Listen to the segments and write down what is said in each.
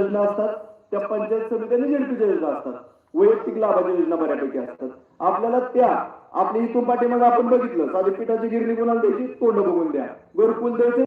योजना असतात त्या पंचायत समित्यांनी झेडपीच्या योजना असतात. वैयक्तिक लाभाच्या योजना बऱ्यापैकी असतात. आपल्याला त्या आपल्या इथून पाठीमागे आपण बघितलं साधे पिठाची गिरणी कोणाला द्यायची? तोंड बघून द्या. घरकुल द्यायचे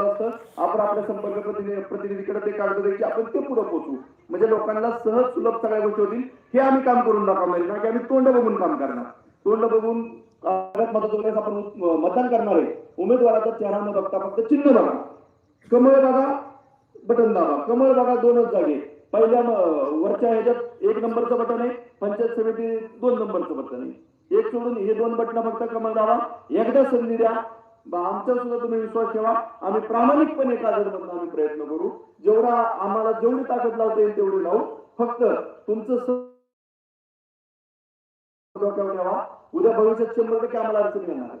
असतं आपण आपल्या संपर्क प्रतिनिधी प्रतिनिधीकडे ते कागद द्यायची आपण ते पुढे पोहोचू म्हणजे लोकांना सहज सुलभ सगळ्या गोष्टी होतील हे आम्ही काम करून दाखवणार नाही की आम्ही तोंड बघून काम करणार. तोंड बघून मतदान म्हणजे आपण मतदान करणार आहे. उमेदवाराचा चेहरा न बघता फक्त चिन्ह बघा. कमळ बघा बटन दाबा. कमळ बघा दोनच जागे. पहिल्या वरच्या ह्याच्यात एक नंबरचं बटन आहे पंचायत समिती दोन नंबरचं बटन आहे. एक सोडून हे दोन बटन फक्त कमळ दाबा. एकदा संधी द्या. आमच्या आमचा सुद्धा तुम्ही विश्वास ठेवा. आम्ही प्रामाणिकपणे कागदमधून आम्ही प्रयत्न करू. जेवढा आम्हाला जेवढी ताकद लावता येईल तेवढी लावू. फक्त तुमचं ठेवा. उद्या भविष्यात शंभर टक्के आम्हाला अडचणी येणार आहे.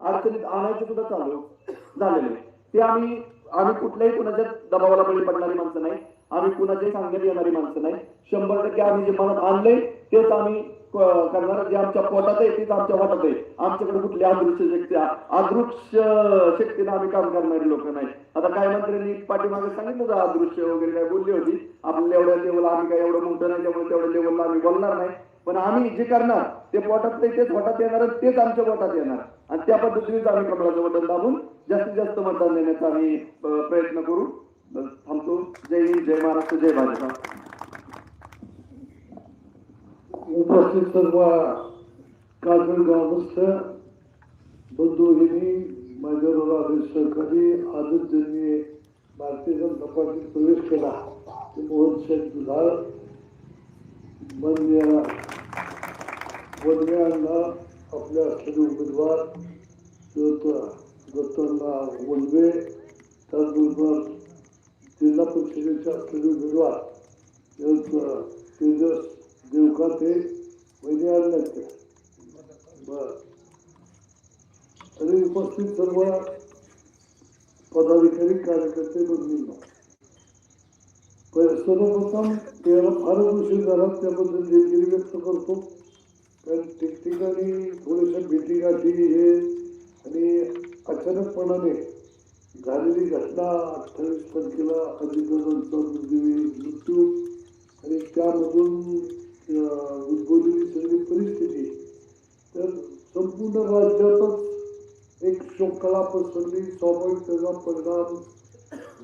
अडचणीत आणायचे सुद्धा चालू झालेले ते आम्ही आम्ही कुठल्याही कुणाच्या दबावाला बळी पडणारी माणसं नाही. आम्ही कुणाच्याही सांगण्यात येणारी माणसं नाही. शंभर टक्के आम्ही जे मनात आणलंय तेच आम्ही करणार जे आमच्या पोटात आहे तेच आमच्या वाटत आहे. आमच्याकडे कुठली अदृश्य शक्ती अदृश्य शक्तीनं आम्ही काम करणारी लोक नाही. आता काय मंत्र्यांनी पाठीमागे सांगितलं होतं अदृश्य वगैरे काय बोलली होती. आपल्या एवढ्या लेवल आम्ही काय एवढं मोठं नाही त्यामुळे तेवढ्या लेवलला आम्ही बोलणार नाही. पण आम्ही जे करणार ते पोटात नाही तेच पोटात येणार तेच आमच्या पोटात येणार. आणि त्या पद्धतीनेच आम्ही कमळाचं बटन दाबून जास्तीत जास्त मतदान देण्याचा आम्ही प्रयत्न करू. थांबतो. जय हिंद जय महाराष्ट्र जय भाजपा. उपस्थित सर्व काजळ ग्रामस्थ बंधू भगिनी माझ्याबरोबर सहकारी आजच ज्यांनी भारतीय जनता पार्टीत प्रवेश केला ते मोहन शेख दुधाळ मान्य वनव्यांना आपल्या असलेले उमेदवार दत्तांना वनवे त्याचबरोबर जिल्हा परिषदेचे असलेले उमेदवार त्यांचं देऊ देवकाते वहिनी आले नाहीत का? बर. तरी उपस्थित सर्व पदाधिकारी कार्यकर्ते बंधूंना. पण सर्वप्रथम त्याला फारच उशीर झाला त्याबद्दल दिलगिरी व्यक्त करतो. कारण ठिकठिकाणी थोड्याशा भेटीगाठी हे आणि अचानकपणाने झालेली घटना अठ्ठावीस तारखेला अजितदादांचा मृत्यू आणि त्यामधून परिस्थिती. तर संपूर्ण राज्यातच एक शोककळा पसरली स्वाभाविक त्याचा परिणाम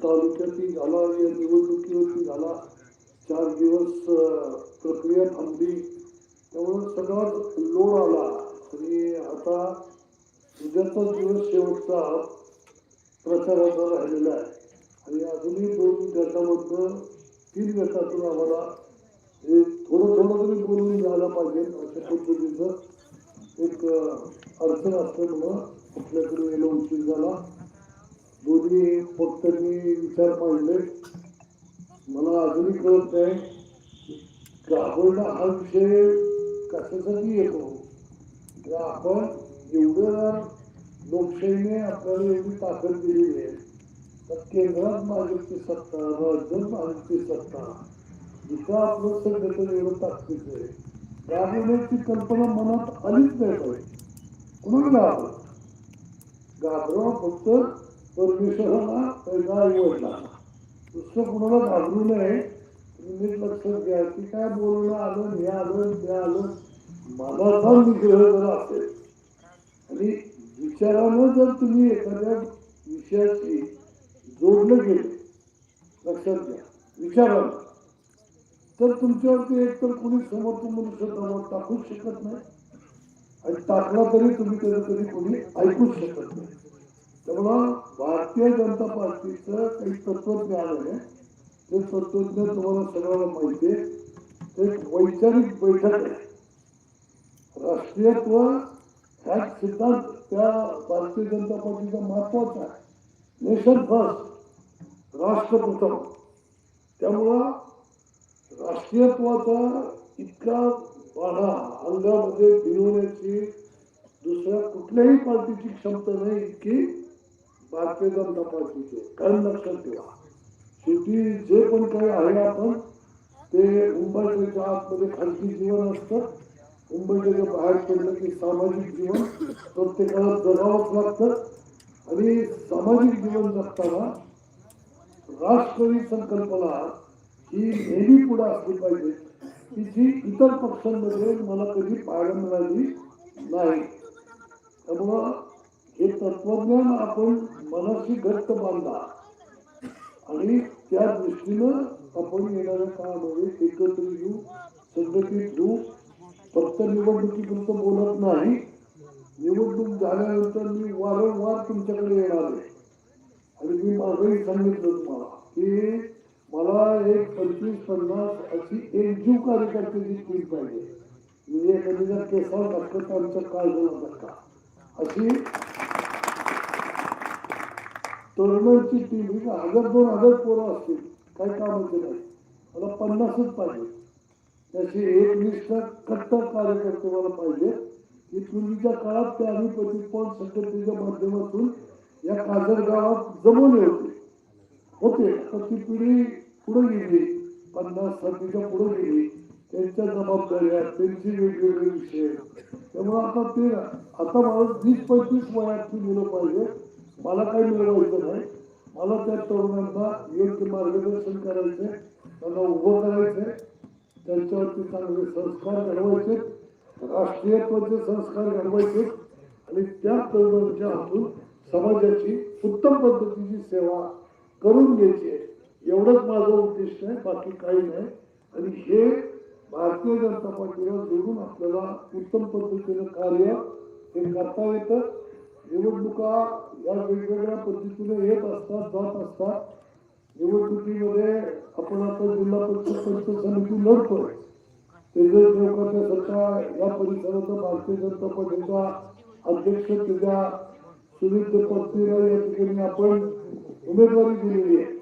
तालुक्यातही झाला या निवडणुकीवरती झाला. चार दिवस प्रक्रिया थांबली. त्यामुळे सगळाच लोड आला. आणि आता उद्याचा दिवस शेवटचा प्रचाराचा राहिलेला आहे. आणि अजूनही दोन गटामधनं तीन गटातून आम्हाला हे थोडं थोडं तरी बोलून जायला पाहिजे अशा पद्धतीचं एक अं, अडचण असल्यामुळं आपल्याकडे यायला उशीर झाला. दोन्ही फक्त मी विचार मांडले मला अजूनही कळत नाही घाबरणं हा विषय कशासाठी येतो. तर आपण एवढं लोकशाहीने आपल्याला एवढी ताकद दिलेली आहे. तर केंद्रात मागितली सत्ता राज्यात मागितली सत्ता इथं आपलं संघटन एवढं ताकदीचं आहे घाबरण्याची कल्पना मनात आलीच नाही पाहिजे कुणाला घाबरत घाबरावं फक्त परमेश्वराला पैसा निवडला दुसरं कुणाला घाबरू नये तुम्ही लक्षात घ्या की काय बोलणं आलं हे आलं ते आलं मनाचा निग्रह जर असेल आणि विचारानं जर तुम्ही एखाद्या विषयाशी जोडलं गेलं लक्षात घ्या. विचारानं. तर तुमच्यावरती एकतर कोणी समोर मनुष्य दबाव टाकूच शकत नाही. आणि टाकला तरी तुम्ही त्याला कधी कोणी ऐकूच शकत नाही. त्यामुळं भारतीय जनता पार्टीचं काही तत्वज्ञान आहे. ते तत्वज्ञ तुम्हाला सगळ्यांना माहिती आहे. एक वैचारिक बैठक आहे. राष्ट्रीयत्व ह्या सिद्धांत त्या भारतीय जनता पार्टीचा महत्त्वाचा आहे. नेशन फर्स्ट राष्ट्र प्रथम त्यामुळं राष्ट्रीयत्वाचा इतका वाढा अंगामध्ये भिनवण्याची दुसऱ्या कुठल्याही पार्टीची क्षमता नाही इतकी भारतीय जनता पार्टीची कारण लक्षात ठेवा शेवटी जे पण काही आहे आपण ते मुंबईच्या आतमध्ये खाजगी जीवन असतं. मुंबईच्या बाहेर पडलं की सामाजिक जीवन प्रत्येकाला जगावंच लागतं. आणि सामाजिक जीवन जगताना राष्ट्रवादी संकल्पना ही नेहमी पुढे असली पाहिजे. की जी इतर पक्षांमध्ये मला कधी पाहायला मिळाली नाही. त्यामुळं हे तत्वज्ञान आपण मनाशी घट्ट बांधा. आणि त्या दृष्टीनं आपण येणाऱ्या काळामध्ये एकत्र येऊ संघटित घेऊ फक्त निवडणुकीपुरतं बोलत नाही. निवडणूक झाल्यानंतर मी वारंवार तुमच्याकडे येणार आहे. आणि मी मागही सांगितलं तुम्हाला की मला एक पंचवीस पन्नास अशी एकजीव कार्यकर्त्याची टीम पाहिजे. म्हणजे एखाद्या केसावर धक्कत आमचा काळ झाला धक्का? अशी तरुणांची टीम ही हजार दोन हजार पोरं असतील काही कामाचे नाही. मला पन्नासच पाहिजे. त्याशी एक निष्ठ कट्टर कार्यकर्ते मला पाहिजे. की पूर्वीच्या काळात त्या आम्ही पण संघटनेच्या माध्यमातून या काजर गावात जमवले होते होते. तर ती पिढी पुढे गेली. पन्नास साठीच्या पुढे गेली. त्यांच्या जबाबदाऱ्या त्यांचे वेगवेगळे विषय. त्यामुळे आता ते आता मला वीस पंचवीस वयाची मुलं पाहिजे मला काही मिळवायचं नाही. मला त्या तरुणांना योग्य मार्गदर्शन करायचे त्यांना उभं करायचे त्यांच्यावरती चांगले संस्कार घडवायचे. राष्ट्रीयत्वाचे संस्कार घडवायचे. आणि त्या तरुणांच्या हातून समाजाची उत्तम पद्धतीची सेवा करून घ्यायची. आहे एवढंच माझं उद्दिष्ट आहे बाकी काही नाही. आणि हे भारतीय जनता पार्टीला जोडून आपल्याला उत्तम पद्धतीनं कार्य हे करता येतं. निवडणुका या वेगवेगळ्या पद्धतीने येत असतात जात असतात. निवडणुकीमध्ये आपण आता जिल्हा परिषद पंचायत समिती लढतोय. तेजस देवकरच्या या परिसराचा भारतीय जनता पार्टीचा अध्यक्ष तुझ्या सुनील पत्नीला या ठिकाणी आपण उमेदवारी दिलेली आहे.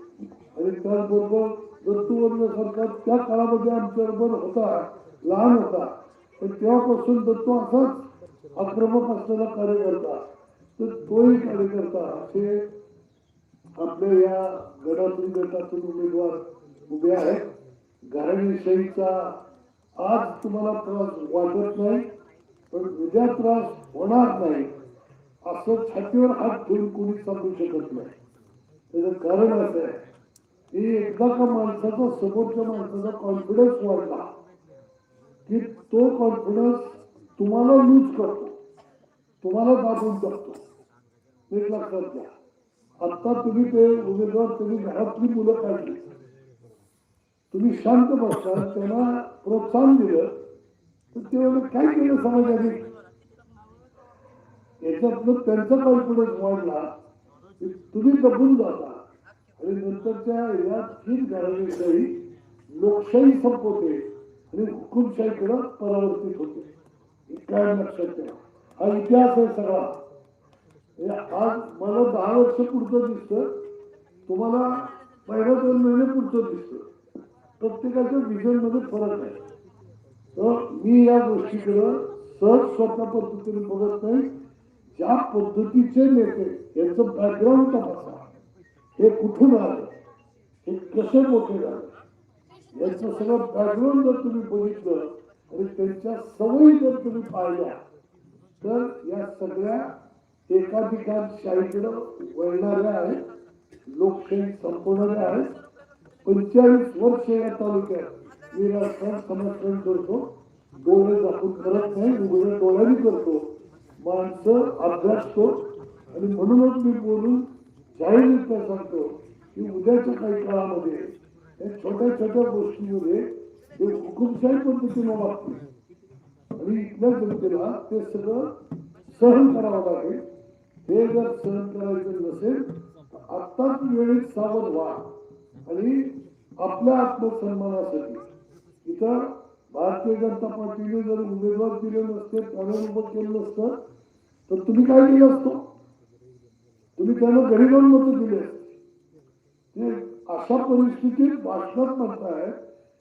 आणि त्याचबरोबर दत्तू सरकार त्या काळामध्ये आमच्याबरोबर होता लहान होता. पण तेव्हापासून दत्तू असाच आक्रमक असलेला कार्यकर्ता तर तोही कार्यकर्ता असे आपल्या या गटातून गटातून उमेदवार उभे आहेत. घराणीशाहीचा आज तुम्हाला त्रास वाटत नाही पण उद्या त्रास होणार नाही असं छातीवर हात ठेवून कोणी सांगू शकत नाही. त्याचं कारण असं आहे. की एकदा का माणसाचा समोरच्या माणसाचा कॉन्फिडन्स वाढला की तो कॉन्फिडन्स तुम्हाला लूज करतो. तुम्हाला दाबून टाकतो. एक लक्षात घ्या. आता तुम्ही ते उमेदवार तुम्ही घरातली मुलं काढली. तुम्ही शांत बसता त्यांना प्रोत्साहन दिलं तर ते काय केलं समाजाने? याच्यातनं त्यांचा कॉन्फिडन्स वाढला तुम्ही दबून जाता. आणि नंतरच्या यात तीन घराण्याशाही लोकशाही संपवते आणि हुकुमशाहीकडे परावर्तित होते. हे काय लक्षात ठेवा. हा इतिहास आहे सगळा. आज मला दहा वर्ष पुढचं दिसतं. तुम्हाला पहिल्या दोन महिने पुढचं दिसतं. प्रत्येकाच्या विजनमध्ये फरक आहे. तर मी या गोष्टीकडं सहज स्वतः पद्धतीने बघत नाही. ज्या पद्धतीचे नेते यांचं बॅकग्राऊंड तपासा. हे कुठून आलं? हे कसे मोठे झाले? यांचं सगळं बॅकग्राऊंड जर तुम्ही बघितलं आणि त्यांच्या सवयी जर तुम्ही पाहिल्या तर या सगळ्या एकाधिकारशाहीकडे वळणाऱ्या आहेत लोकशाही संपवणाऱ्या आहेत. पंचेचाळीस वर्ष या तालुक्यात मी राजकारण समर्थन करतो. डोळे आपण करत नाही उघड्या डोळ्यांनी करतो. माणसं अभ्यासतो. आणि म्हणूनच मी बोलून जाहीररित्या सांगतो की उद्याच्या काही काळामध्ये या छोट्या छोट्या गोष्टीमध्ये हे हुकुमशाही पद्धतीनं वागतील आणि इथल्या जनतेला ते सगळं सहन करावं लागेल. हे जर सहन करायचं नसेल तर आत्ताच वेळेत सावध व्हा आणि आपल्या आत्मसन्मानासाठी. इथं भारतीय जनता पार्टीने जर उमेदवार दिले नसते पॅनल उभं केलं नसतं तर तुम्ही काय केलं असतं? तुम्ही त्यांना घरी जाऊन मतं दिले. असते. ते अशा परिस्थितीत भाषणात म्हणताय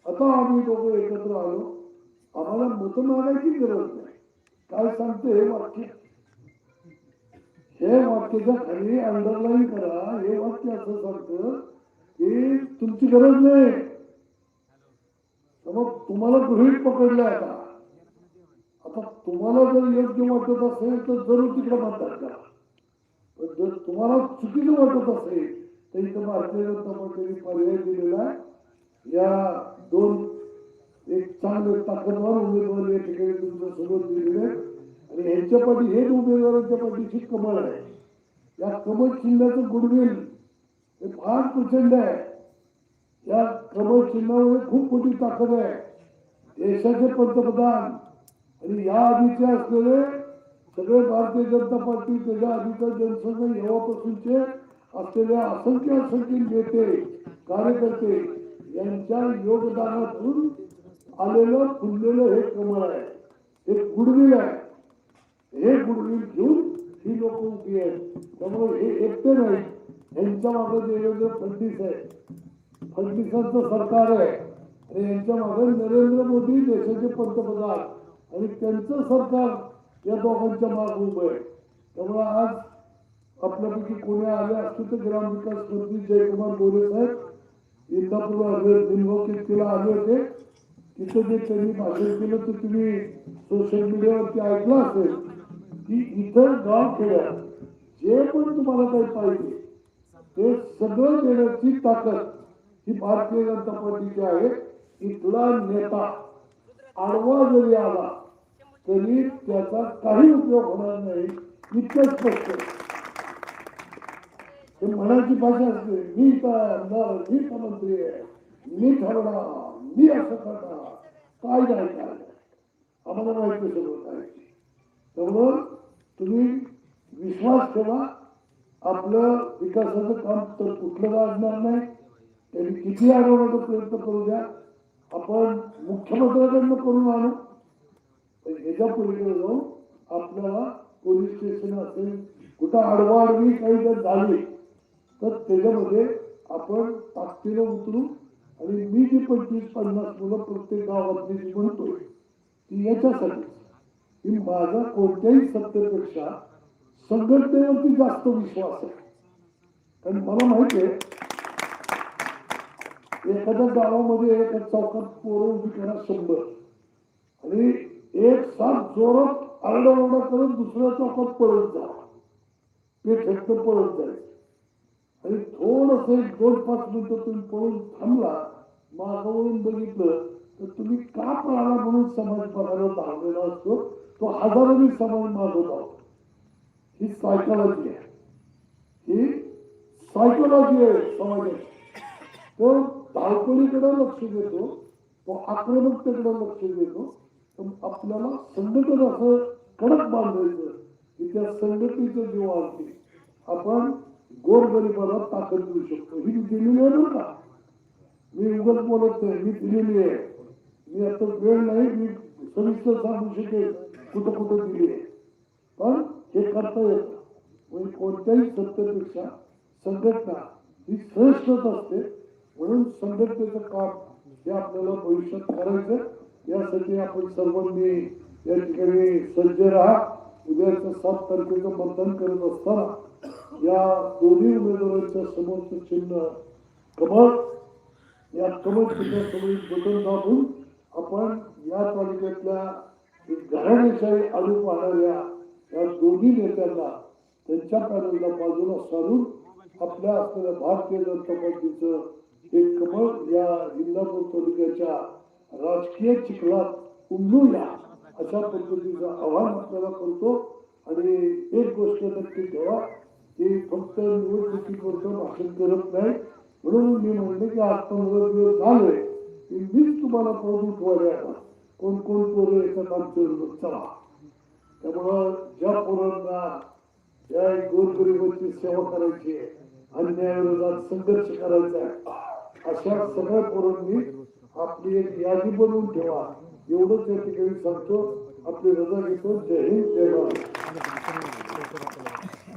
आता आम्ही दोघं एकत्र आलो आम्हाला मत मागायची गरज नाही. काय सांगते हे वाक्य? हे वाक्याच्या खाली अंडरलाईन करा हे वाक्य असं सांगतं की तुमची गरज नाही. तर मग तुम्हाला गृहित पकडलं आता. आता तुम्हाला जर योग्य वाटत असेल तर जरूर तिकडे म्हणतात का पण जर तुम्हाला चुकीचं वाटत असेल तर इथं भारतीय जनता पार्टीने पर्याय दिलेला या दोन एक चांगले ताकदवार उमेदवार या ठिकाणी तुमच्यासोबत दिलेले आणि यांच्या पाठी हेच उमेदवारांच्या पाठीची कमळ आहे. या कमळ चिन्हाचं गुडविल हे फार प्रचंड आहे. या कमळ चिन्हामध्ये खूप मोठी ताकद आहे. देशाचे पंतप्रधान आणि या आधीचे असलेले सगळे भारतीय जनता पार्टी त्याच्या आधीचा जनसंघ येवापासूनचे असलेले असंख्य असंख्य नेते, कार्यकर्ते यांच्या योगदानातून आलेलं फुललेलं हे कमळ आहे. हे गुडविल आहे. हे गुडविल घेऊन ही लोक उभी आहेत. त्यामुळे हे एकटे नाही. यांच्या मागे देवेंद्र फडणवीस आहे. फडणवीसांचं सरकार आहे. आणि यांच्या मागे नरेंद्र मोदी, देशाचे पंतप्रधान. आणि त्यांचं सरकार या दोघांच्या माग उभं आहे. त्यामुळे आज आपल्यापैकी कोणी आले असते तर ग्रामविकास मंत्री जयकुमार गोरे साहेब इंदापूर आले किल्ला आले होते. तिथं जे त्यांनी भाषण केलं तर तुम्ही सोशल मीडियावरती ऐकलं असेल की इतर गाव खेड्यात जे पण तुम्हाला काही पाहिजे ते सगळं देण्याची ताकद ही भारतीय जनता पार्टीची आहे. इथला नेता आडवा जरी आला तरी त्याचा काही उपयोग होणार नाही इतकं स्पष्ट ते म्हणायची भाषा असते मी काय आमदार मी का मंत्री आहे मी ठरवणार मी असं करणार काय नाही काय आम्हाला माहिती सगळं काय त्यामुळं तुम्ही विश्वास ठेवा आपलं विकासाचं काम तर कुठलं गाजणार नाही त्यांनी किती अडवण्याचा प्रयत्न करू द्या. आपण मुख्यमंत्र्यांकडनं करून आणू. त्याच्या ह्याच्या जाऊन आपल्याला पोलीस स्टेशन असेल कुठं आडवाडवी काही जर झाली तर त्याच्यामध्ये आपण ताकदीला उतरू आणि मी जी पंचवीस पन्नास मुलं प्रत्येक गावातली जी म्हणतोय ती याच्यासाठी. की माझा कोणत्याही सत्तेपेक्षा संघटनेवरती जास्त विश्वास आहे. कारण मला माहिती आहे एखाद्या गावामध्ये एका चौकात पोरं उभी करा शंभर. आणि एक साथ जोरात आरडाओरडा करत दुसऱ्या चौकात पळत जा पेठ पळत जाईल आणि थोडस एक दोन पाच मिनिटं तुम्ही पळून थांबला मागावरून बघितलं तर तुम्ही का पळाला म्हणून समाज बघायला धावलेला असतो तो हजारोनी समाज मागवत आहोत ही सायकॉलॉजी आहे ही सायकॉलॉजी आहे समाजाची तो धावपळीकडे लक्ष देतो तो आक्रमकतेकडे लक्ष देतो तर आपल्याला संघटन असं कडक बांधायचं की त्या संघटनेचं जीव आणते. आपण गोरगरिबाला ताकद देऊ शकतो. ही दिलेली आहे बरं का? मी उगाच बोलत नाही मी दिलेली आहे. मी आता वेळ नाही मी सविस्तर सांगू शकेल कुठं कुठं दिली आहे. पण हे करता येत. म्हणजे कोणत्याही सत्तेपेक्षा संघटना ही श्रेष्ठच असते. म्हणून संघटनेचं काम हे आपल्याला भविष्यात करायचं यासाठी आपण सर्वांनी या ठिकाणी सज्ज राहा. उद्याचं सात तारखेचं मतदान करत असताना या दोन्ही उमेदवारांच्या समोरचं चिन्ह कमळ या कमळ चिन्हासमोर बटन दाबून आपण या तालुक्यातल्या घराण्याशाही घराणेशाही आणू पाहणाऱ्या या दोन्ही नेत्यांना त्यांच्या पॅनलला बाजूला सारून आपल्या असलेल्या भारतीय जनता पार्टीचं एक कमळ या इंदापूर तालुक्याच्या राजकीय चिखलात उमलूया अशा पद्धतीचं आव्हान आपल्याला करतो. आणि एक गोष्ट नक्की ठेवा की फक्त निवडणुकीपुरतं भाषण करत नाही. म्हणून मी म्हणले की आत्मनिर्भर दिवस झालोय की मीच तुम्हाला प्रभू उठवायला कोण कोण पोरं येतात आमच्या चला. त्यामुळं ज्या पोरांना ज्या गोरगरिबांची सेवा करायची आहे अन्यायाविरोधात संघर्ष करायचा आहे अशा सगळ्या पोरांनी आपली एक यादी बनवून ठेवा. एवढंच या ठिकाणी सांगतो. आपली रजा घेतो. जय हिंद जय भारत.